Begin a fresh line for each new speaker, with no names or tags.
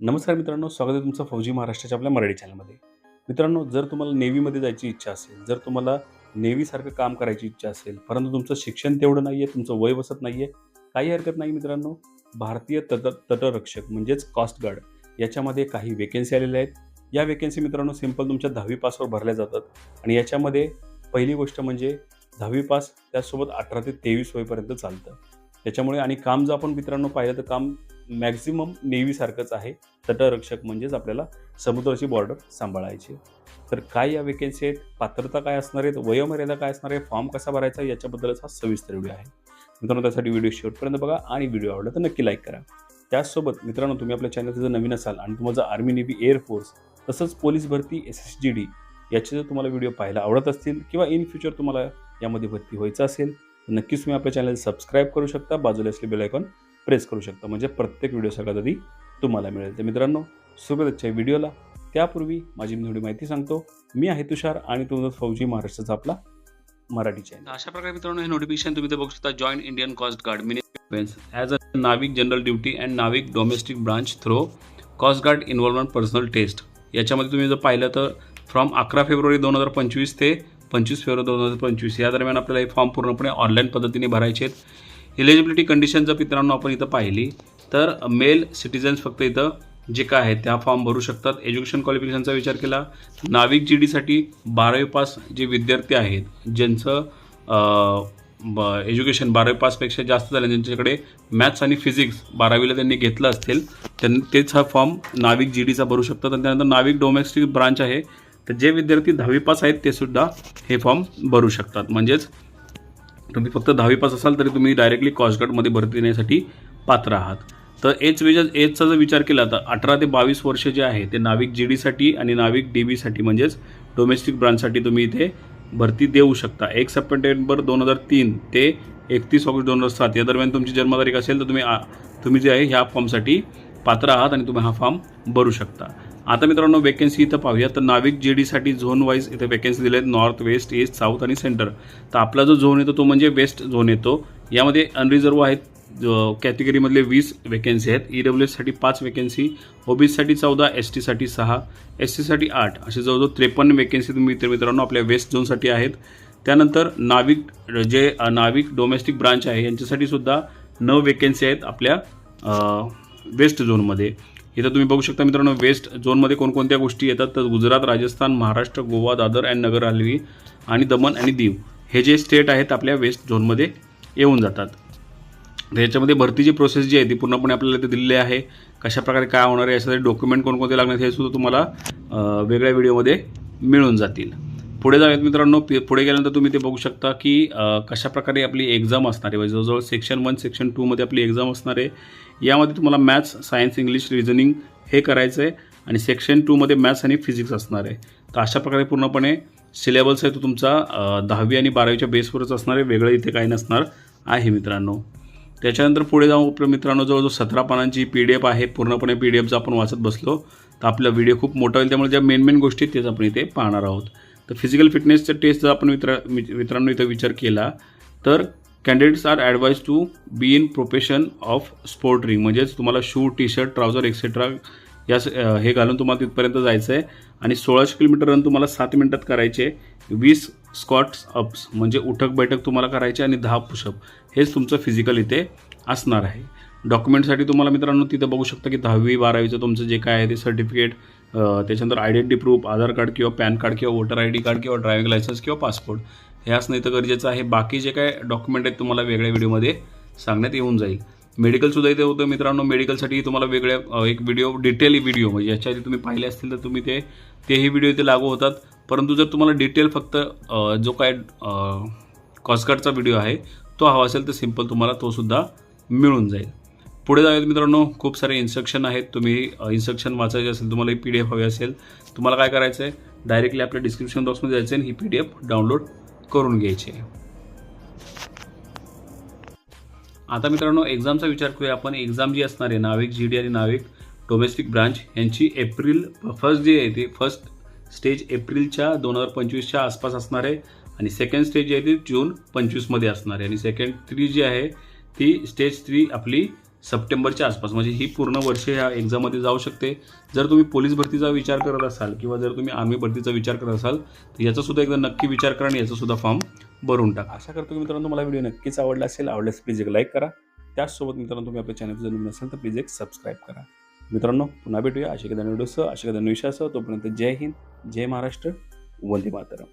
नमस्कार मित्रांनो स्वागत आहे तुमचं फौजी महाराष्ट्राच्या आपल्या मराठी चॅनलमध्ये. मित्रांनो जर तुम्हाला नेव्हीमध्ये जायची इच्छा असेल जर तुम्हाला नेव्हीसारखं काम करायची इच्छा असेल परंतु तुमचं शिक्षण तेवढं नाही आहे तुमचं वय बसत नाही आहे काही हरकत नाही मित्रांनो. भारतीय तट तटरक्षक म्हणजेच कॉस्ट गार्ड याच्यामध्ये काही वेकेन्सी आलेल्या आहेत. या वेकेन्सी मित्रांनो सिंपल तुमच्या दहावी पासवर भरल्या जातात. आणि याच्यामध्ये पहिली गोष्ट म्हणजे दहावी पास त्यासोबत अठरा ते तेवीस वयपर्यंत चालतं. त्याच्यामुळे आणि काम जर आपण मित्रांनो पाहिलं तर काम मॅक्झिमम नेव्हीसारखंच आहे. तटरक्षक म्हणजेच आपल्याला समुद्राची बॉर्डर सांभाळायची. तर काय या वेकेन्सी आहेत? पात्रता काय असणार आहेत? वयोमर्यादा काय असणार आहे? फॉर्म कसा भरायचा? याच्याबद्दलच हा सविस्तर व्हिडिओ आहे. मित्रांनो त्यासाठी व्हिडिओ शेवटपर्यंत बघा आणि व्हिडिओ आवडला तर नक्की लाईक करा. त्याचसोबत मित्रांनो तुम्ही आपल्या चॅनलचं जर नवीन असाल आणि तुम्हाला जर आर्मी नेव्ही एअरफोर्स तसंच पोलीस भरती एस एस जी डी याचे जर तुम्हाला व्हिडिओ पाहायला आवडत असतील किंवा इन फ्युचर तुम्हाला यामध्ये भरती व्हायचं असेल तर नक्कीच तुम्ही आपल्या चॅनल सबस्क्राईब करू शकता. बाजूला असले बेल आयकॉन प्रेस करू शकता. म्हणजे प्रत्येक व्हिडिओ सगळ्यात आधी तुम्हाला मिळेल. तर मित्रांनो सुरुवातच्या व्हिडिओला त्यापूर्वी माझी मी थोडी माहिती सांगतो. मी आहे तुषार आणि तुमचं फौजी महाराष्ट्राचा आपला मराठी चॅनल अशा प्रकारे मित्रांनो हे नोटिफिकेशन तुम्ही बघू शकता. Join Indian coast guard mini as a Navik general duty and Navik domestic branch through coast guard involvement personal test याच्यामध्ये तुम्ही जर पाहिलं तर फ्रॉम अकरा फेब्रुवारी दोन हजार पंचवीस ते पंचवीस फेब्रुवारी दोन हजार पंचवीस या दरम्यान आपल्याला हे फॉर्म पूर्णपणे ऑनलाईन पद्धतीने भरायचे आहेत. इलिजिबिलिटी कंडिशन जर मित्रांनो आपण इथं पाहिली तर मेल सिटिझन्स फक्त इथं जे काय आहे त्या फॉर्म भरू शकतात. एज्युकेशन क्वालिफिकेशनचा विचार केला नाविक जी डीसाठी बारावी पास जे विद्यार्थी आहेत ज्यांचं एज्युकेशन बारावी पासपेक्षा जास्त झालं ज्यांच्याकडे मॅथ्स आणि फिजिक्स बारावीला त्यांनी घेतलं असतील त्यांनी तेच हा फॉर्म नाविक जी डीचा भरू शकतात. आणि त्यानंतर नाविक डोमेस्टिक ब्रांच आहे तर जे विद्यार्थी दहावी पास आहेत ते सुद्धा हे फॉर्म भरू शकतात. म्हणजेच तुम्ही फक्त दहावी पास असाल तरी तुम्ही डायरेक्टली कॉस्टगार्डमध्ये भरती देण्यासाठी पात्र आहात. तर एज वेज एजचा जर विचार केला तर अठरा ते बावीस वर्ष जे आहे ते नाविक जी डीसाठी आणि नाविक डी बीसाठी म्हणजेच डोमेस्टिक ब्रांचसाठी तुम्ही इथे भरती देऊ शकता. एक सप्टेंबर दोन हजार तीन ते एकतीस ऑगस्ट दोन हजार सात या दरम्यान तुमची जन्मतारीख असेल तर तुम्ही आ- तुम्ही जे आहे ह्या फॉर्मसाठी पात्र आहात आणि तुम्ही हा फॉर्म भरू शकता. आता मित्रांनो वेकेन्सी इथं पाहूया तर नाविक जे डीसाठी झोन वाईज इथे वेकेन्सी दिल्या आहेत नॉर्थ वेस्ट ईस्ट साऊथ आणि सेंटर तर आपला जो झोन येतो तो म्हणजे वेस्ट झोन येतो. यामध्ये अनरिझर्व आहेत. कॅटेगरीमधले वीस वेकन्सी आहेत. ई डब्ल्यू एससाठी पाच वेकेन्सी ओबीसीसाठी चौदा एस टीसाठी सहा एस सीसाठी आठ. असे जवळजवळ त्रेपन्न वेकन्सी तुम्ही इतर मित्रांनो आपल्या वेस्ट झोनसाठी आहेत. त्यानंतर नाविक जे नाविक डोमेस्टिक ब्रांच आहे यांच्यासाठी सुद्धा नऊ वेकन्सी आहेत आपल्या वेस्ट झोनमध्ये इथं तुम्ही बघू शकता मित्रांनो वेस्ट झोनमध्ये कोणकोणत्या गोष्टी येतात? तर गुजरात राजस्थान महाराष्ट्र गोवा दादर अँड नगर हलवी आणि दमण आणि दीव हे जे स्टेट आहेत आपल्या वेस्ट झोनमध्ये येऊन जातात. त्याच्यामध्ये भरतीची प्रोसेस जी आहे ती पूर्णपणे आपल्याला ते दिलेली आहे. कशा प्रकारे काय होणार आहे यासाठी डॉक्युमेंट कोणकोणते लागणार हे सुद्धा तुम्हाला वेगळ्या व्हिडिओमध्ये मिळून जातील. पुढे जाऊयात मित्रांनो. पुढे गेल्यानंतर तुम्ही ते बघू शकता की कशाप्रकारे आपली एक्झाम असणार आहे. म्हणजे जवळजवळ सेक्शन वन सेक्शन टूमध्ये आपली एक्झाम असणार आहे. यामध्ये तुम्हाला मॅथ्स सायन्स इंग्लिश रिझनिंग हे करायचं आहे आणि सेक्शन टूमध्ये मॅथ्स आणि फिजिक्स असणार आहे. तर अशा प्रकारे पूर्णपणे सिलेबस आहे तो तुमचा दहावी आणि बारावीच्या बेसवरच असणार आहे. वेगळं इथे काही नसणार आहे मित्रांनो. त्याच्यानंतर पुढे जाऊन आपल्या मित्रांनो जवळजवळ सतरा पानांची पी डी एफ आहे. पूर्णपणे पी डी एफ जर आपण वाचत बसलो. तर आपला व्हिडिओ खूप मोठा होईल. त्यामुळे ज्या मेन मेन गोष्टी तेच आपण इथे पाहणार आहोत. तर फिजिकल फिटनेसचं टेस्ट जर आपण मित्र मित्रांनो इथं विचार केला तर candidates are advise to be in profession of sport ring म्हणजेच तुम्हाला shoe T shirt trouser etcetera या स- हे घालून तुम्हाला तिथपर्यंत जायचं आहे आणि सोळाशे किलोमीटर रन तुम्हाला सात मिनटात करायचे. वीस स्कॉट्स अप्स म्हणजे उठक बैठक तुम्हाला करायचे आणि दहा पुशअप हेच तुमचं फिजिकल इथे असणार आहे. डॉक्युमेंटसाठी तुम्हाला मित्रांनो तिथं बघू शकता की दहावी बारावीचं तुमचं जे काय आहे ते सर्टिफिकेट त्याच्यानंतर आयडेंटिटी प्रूफ आधार कार्ड किंवा पॅन कार्ड किंवा वोटर आय डी कार्ड किंवा ड्रायव्हिंग लायसन्स किंवा पासपोर्ट ह्याच नाही तर गरजेचं आहे. बाकी जे काय डॉक्युमेंट आहेत तुम्हाला वेगळ्या व्हिडिओमध्ये सांगण्यात येऊन जाईल. मेडिकलसुद्धा इथे होतं. मित्रांनो मेडिकलसाठी तुम्हाला वेगळ्या एक व्हिडिओ डिटेल व्हिडिओ म्हणजे याच्या आधी तुम्ही पाहिले असतील तर तुम्ही ते तेही व्हिडिओ इथे लागू होतात. परंतु जर तुम्हाला डिटेल फक्त जो काय कॉस्टगार्डचा व्हिडिओ आहे तो हवा असेल तर सिंपल तुम्हाला तोसुद्धा मिळून जाईल. पुढे जाऊयात मित्रांनो. खूप सारे इन्स्ट्रक्शन आहेत. तुम्ही इन्स्ट्रक्शन वाचायचे असेल तुम्हाला ही पी डी एफ हवी असेल तुम्हाला काय करायचं आहे डायरेक्टली आपल्या डिस्क्रिप्शन बॉक्समध्ये जायचं आहे आणि ही पी डी एफ डाउनलोड करून घ्यायची आहे. आता मित्रांनो एक्झामचा विचार करूया आपण. एक्झाम जी असणार आहे नाविक जी डी आणि नाविक डोमेस्टिक ब्रांच यांची एप्रिल फर्स्ट जी आहे ती फर्स्ट स्टेज एप्रिलच्या दोन हजार पंचवीसच्या आसपास असणार आहे. आणि सेकंड स्टेज जी आहे ती जून पंचवीसमध्ये असणार आहे. आणि सेकंड थ्री जी आहे ती स्टेज थ्री आपली सप्टेंबरच्या आसपास. म्हणजे ही पूर्ण वर्ष ह्या एक्झाममध्ये जाऊ शकते. जर तुम्ही पोलीस भरतीचा विचार करत असाल किंवा जर तुम्ही आर्मी भरतीचा विचार करत असाल तर याचासुद्धा एकदा नक्की विचार करा आणि याचासुद्धा फॉर्म भरून टाका. आशा करतो की मित्रांनो तुम्हाला व्हिडिओ नक्कीच आवडला असेल. आवडल्यास प्लीज एक लाईक करा. त्याचसोबत मित्रांनो तुम्ही आपल्या चॅनल जर नवीन असाल तर प्लीज एक सबस्क्राईब करा. मित्रांनो पुन्हा भेटूया. अशा एखाद्या व्हिडिओसह अशा एखाद्या विषयासह. तोपर्यंत जय हिंद जय महाराष्ट्र वंदे मातरम.